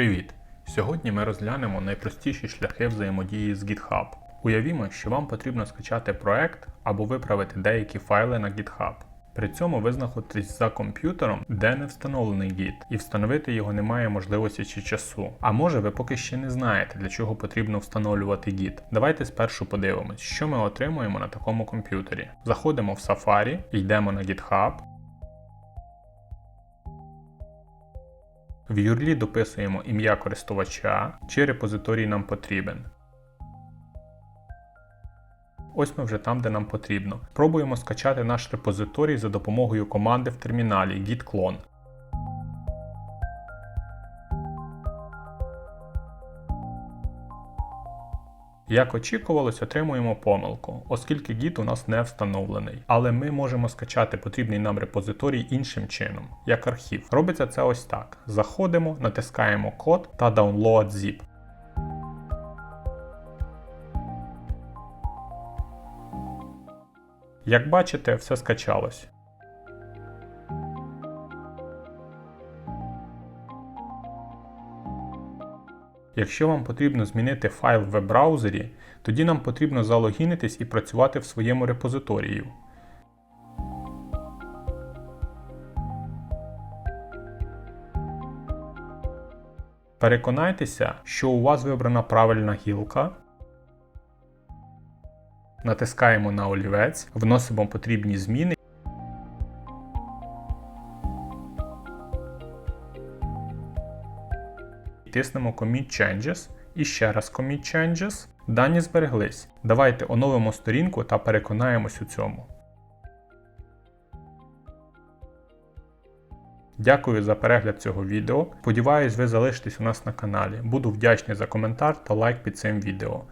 Привіт! Сьогодні ми розглянемо найпростіші шляхи взаємодії з GitHub. Уявімо, що вам потрібно скачати проект або виправити деякі файли на GitHub. При цьому ви знаходитесь за комп'ютером, де не встановлений Git, і встановити його немає можливості чи часу. А може ви поки ще не знаєте, для чого потрібно встановлювати Git. Давайте спершу подивимось, що ми отримуємо на такому комп'ютері. Заходимо в Safari, йдемо на GitHub. В юрлі дописуємо ім'я користувача, чи репозиторій нам потрібен. Ось ми вже там, де нам потрібно. Пробуємо скачати наш репозиторій за допомогою команди в терміналі git clone. Як очікувалось, отримуємо помилку, оскільки Git у нас не встановлений. Але ми можемо скачати потрібний нам репозиторій іншим чином, як архів. Робиться це ось так: заходимо, натискаємо код та Download zip. Як бачите, все скачалось. Якщо вам потрібно змінити файл в веб-браузері, тоді нам потрібно залогінитись і працювати в своєму репозиторію. Переконайтеся, що у вас вибрана правильна гілка. Натискаємо на олівець, вносимо потрібні зміни. Тиснемо Commit Changes і ще раз Commit Changes. Дані збереглись. Давайте оновимо сторінку та переконаємось у цьому. Дякую за перегляд цього відео. Сподіваюсь, ви залишитесь у нас на каналі. Буду вдячний за коментар та лайк під цим відео.